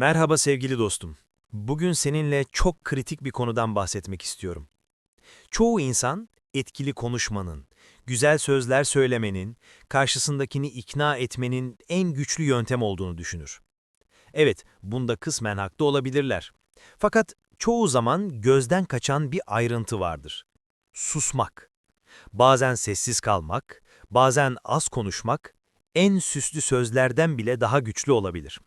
Merhaba sevgili dostum. Bugün seninle çok kritik bir konudan bahsetmek istiyorum. Çoğu insan etkili konuşmanın, güzel sözler söylemenin, karşısındakini ikna etmenin en güçlü yöntem olduğunu düşünür. Evet, bunda kısmen haklı olabilirler. Fakat çoğu zaman gözden kaçan bir ayrıntı vardır. Susmak. Bazen sessiz kalmak, bazen az konuşmak, en süslü sözlerden bile daha güçlü olabilir.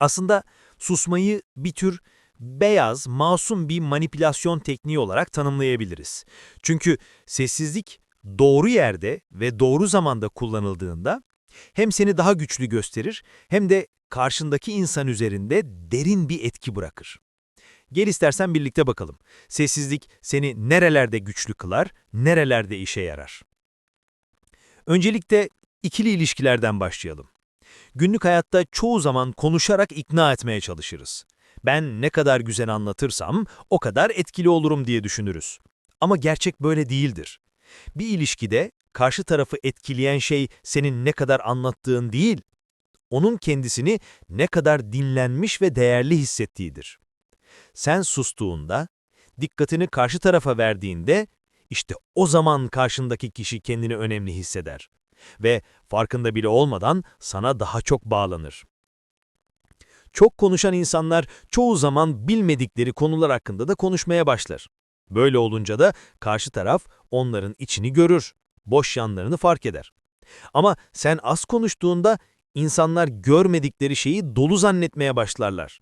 Aslında susmayı bir tür beyaz, masum bir manipülasyon tekniği olarak tanımlayabiliriz. Çünkü sessizlik doğru yerde ve doğru zamanda kullanıldığında hem seni daha güçlü gösterir hem de karşındaki insan üzerinde derin bir etki bırakır. Gel istersen birlikte bakalım. Sessizlik seni nerelerde güçlü kılar, nerelerde işe yarar? Öncelikle ikili ilişkilerden başlayalım. Günlük hayatta çoğu zaman konuşarak ikna etmeye çalışırız. Ben ne kadar güzel anlatırsam o kadar etkili olurum diye düşünürüz. Ama gerçek böyle değildir. Bir ilişkide karşı tarafı etkileyen şey senin ne kadar anlattığın değil, onun kendisini ne kadar dinlenmiş ve değerli hissettiğidir. Sen sustuğunda, dikkatini karşı tarafa verdiğinde, işte o zaman karşındaki kişi kendini önemli hisseder ve farkında bile olmadan sana daha çok bağlanır. Çok konuşan insanlar çoğu zaman bilmedikleri konular hakkında da konuşmaya başlar. Böyle olunca da karşı taraf onların içini görür, boş yanlarını fark eder. Ama sen az konuştuğunda insanlar görmedikleri şeyi dolu zannetmeye başlarlar.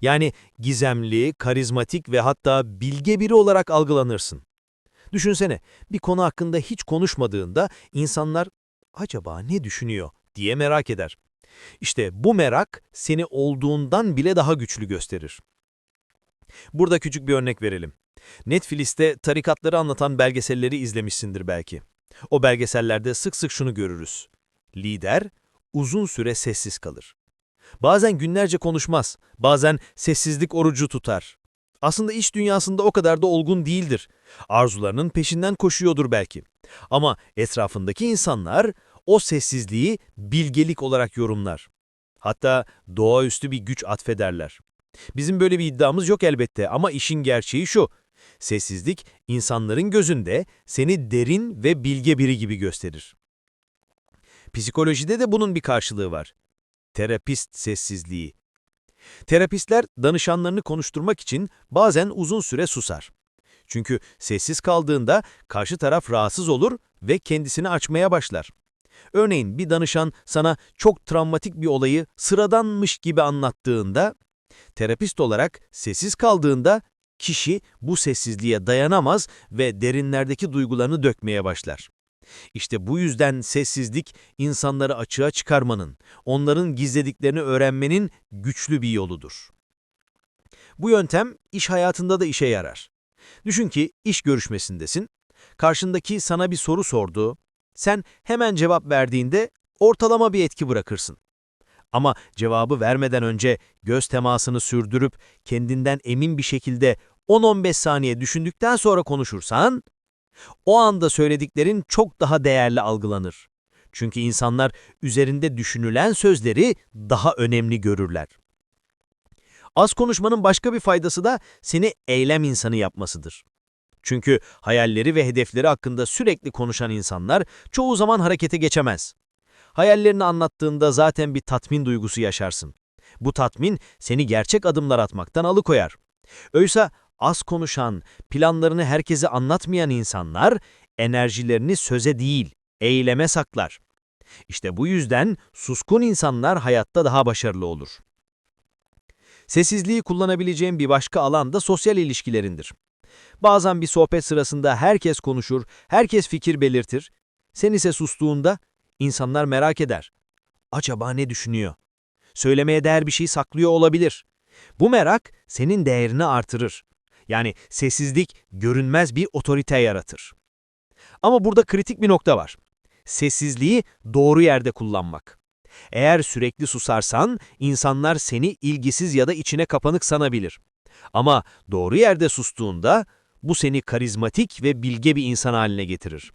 Yani gizemli, karizmatik ve hatta bilge biri olarak algılanırsın. Düşünsene, bir konu hakkında hiç konuşmadığında insanlar acaba ne düşünüyor diye merak eder. İşte bu merak seni olduğundan bile daha güçlü gösterir. Burada küçük bir örnek verelim. Netflix'te tarikatları anlatan belgeselleri izlemişsindir belki. O belgesellerde sık sık şunu görürüz. Lider uzun süre sessiz kalır. Bazen günlerce konuşmaz, bazen sessizlik orucu tutar. Aslında iş dünyasında o kadar da olgun değildir. Arzularının peşinden koşuyordur belki. Ama etrafındaki insanlar o sessizliği bilgelik olarak yorumlar. Hatta doğaüstü bir güç atfederler. Bizim böyle bir iddiamız yok elbette ama işin gerçeği şu. Sessizlik insanların gözünde seni derin ve bilge biri gibi gösterir. Psikolojide de bunun bir karşılığı var. Terapist sessizliği. Terapistler danışanlarını konuşturmak için bazen uzun süre susar. Çünkü sessiz kaldığında karşı taraf rahatsız olur ve kendisini açmaya başlar. Örneğin bir danışan sana çok travmatik bir olayı sıradanmış gibi anlattığında, terapist olarak sessiz kaldığında kişi bu sessizliğe dayanamaz ve derinlerdeki duygularını dökmeye başlar. İşte bu yüzden sessizlik insanları açığa çıkarmanın, onların gizlediklerini öğrenmenin güçlü bir yoludur. Bu yöntem iş hayatında da işe yarar. Düşün ki iş görüşmesindesin, karşındaki sana bir soru sordu, sen hemen cevap verdiğinde ortalama bir etki bırakırsın. Ama cevabı vermeden önce göz temasını sürdürüp kendinden emin bir şekilde 10-15 saniye düşündükten sonra konuşursan, o anda söylediklerin çok daha değerli algılanır. Çünkü insanlar üzerinde düşünülen sözleri daha önemli görürler. Az konuşmanın başka bir faydası da seni eylem insanı yapmasıdır. Çünkü hayalleri ve hedefleri hakkında sürekli konuşan insanlar çoğu zaman harekete geçemez. Hayallerini anlattığında zaten bir tatmin duygusu yaşarsın. Bu tatmin seni gerçek adımlar atmaktan alıkoyar. Oysa az konuşan, planlarını herkese anlatmayan insanlar enerjilerini söze değil, eyleme saklar. İşte bu yüzden suskun insanlar hayatta daha başarılı olur. Sessizliği kullanabileceğin bir başka alan da sosyal ilişkilerindir. Bazen bir sohbet sırasında herkes konuşur, herkes fikir belirtir. Sen ise sustuğunda insanlar merak eder. Acaba ne düşünüyor? Söylemeye değer bir şey saklıyor olabilir. Bu merak senin değerini artırır. Yani sessizlik görünmez bir otorite yaratır. Ama burada kritik bir nokta var. Sessizliği doğru yerde kullanmak. Eğer sürekli susarsan insanlar seni ilgisiz ya da içine kapanık sanabilir. Ama doğru yerde sustuğunda bu seni karizmatik ve bilge bir insan haline getirir.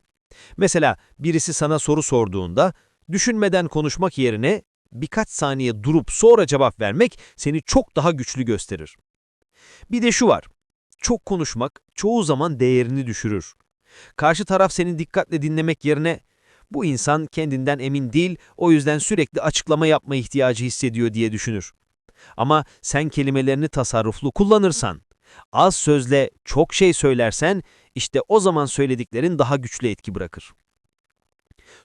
Mesela birisi sana soru sorduğunda düşünmeden konuşmak yerine birkaç saniye durup sonra cevap vermek seni çok daha güçlü gösterir. Bir de şu var. Çok konuşmak çoğu zaman değerini düşürür. Karşı taraf seni dikkatle dinlemek yerine bu insan kendinden emin değil, o yüzden sürekli açıklama yapma ihtiyacı hissediyor diye düşünür. Ama sen kelimelerini tasarruflu kullanırsan, az sözle çok şey söylersen, işte o zaman söylediklerin daha güçlü etki bırakır.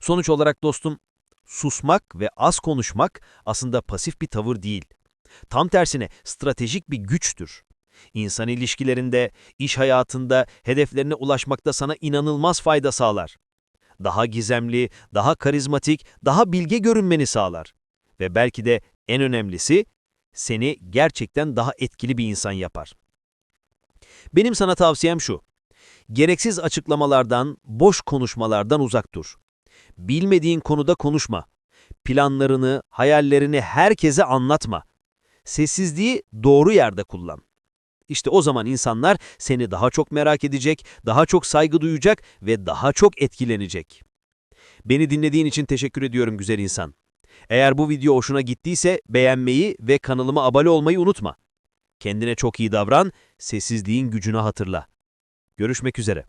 Sonuç olarak dostum, susmak ve az konuşmak aslında pasif bir tavır değil. Tam tersine stratejik bir güçtür. İnsan ilişkilerinde, iş hayatında, hedeflerine ulaşmakta sana inanılmaz fayda sağlar. Daha gizemli, daha karizmatik, daha bilge görünmeni sağlar. Ve belki de en önemlisi, seni gerçekten daha etkili bir insan yapar. Benim sana tavsiyem şu. Gereksiz açıklamalardan, boş konuşmalardan uzak dur. Bilmediğin konuda konuşma. Planlarını, hayallerini herkese anlatma. Sessizliği doğru yerde kullan. İşte o zaman insanlar seni daha çok merak edecek, daha çok saygı duyacak ve daha çok etkilenecek. Beni dinlediğin için teşekkür ediyorum güzel insan. Eğer bu video hoşuna gittiyse beğenmeyi ve kanalıma abone olmayı unutma. Kendine çok iyi davran, sessizliğin gücünü hatırla. Görüşmek üzere.